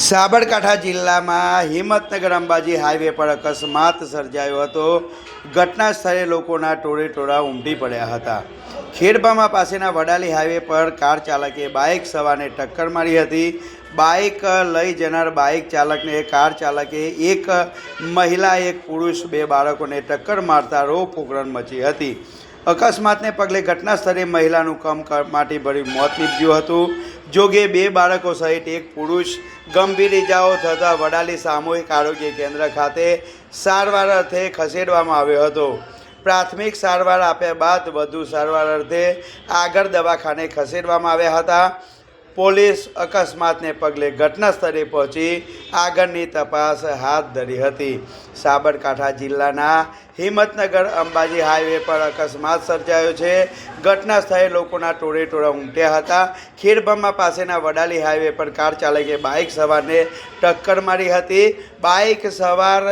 સાબરકાંઠા જિલ્લામાં હિંમતનગર અંબાજી હાઈવે પર અકસ્માત સર્જાયો હતો. ઘટના સ્થળે લોકોના ટોળે ટોળા ઉમટી પડ્યા હતા. ખેડબામા પાસેના વડાલી હાઈવે પર કાર ચાલકે બાઇક સવારને ટક્કર મારી હતી. બાઇક લઈ જનાર બાઇક ચાલકને કાર ચાલકે એક મહિલા, એક પુરુષ, બે બાળકોને ટક્કર મારતા રોપ ઉકરણ મચી હતી. અકસ્માતને પગલે ઘટના સ્થળે મહિલાનું કમકમાટી ભર્યું મોત નીપજ્યું હતું. જોગે બે બાળકો સહિત એક પુરુષ ગંભીર ઇજાઓ થતાં વડાલી સામૂહિક આરોગ્ય કેન્દ્ર ખાતે સારવાર અર્થે ખસેડવામાં આવ્યો હતો. પ્રાથમિક સારવાર આપ્યા બાદ વધુ સારવાર અર્થે આગળ દવાખાને ખસેડવામાં આવ્યા હતા. પોલીસ અકસ્માતને પગલે ઘટના સ્થળે પહોંચી આગળની તપાસ હાથ ધરી હતી. સાબરકાંઠા જિલ્લાના હિંમતનગર અંબાજી હાઈવે પર અકસ્માત સર્જાયો છે. ઘટના સ્થળે લોકોના ટોળે ટોળા ઉમટ્યા હતા. ખીરબમ્મા પાસેના વડાલી હાઈવે પર કાર ચાલકે બાઇક સવારને ટક્કર મારી હતી. બાઇક સવાર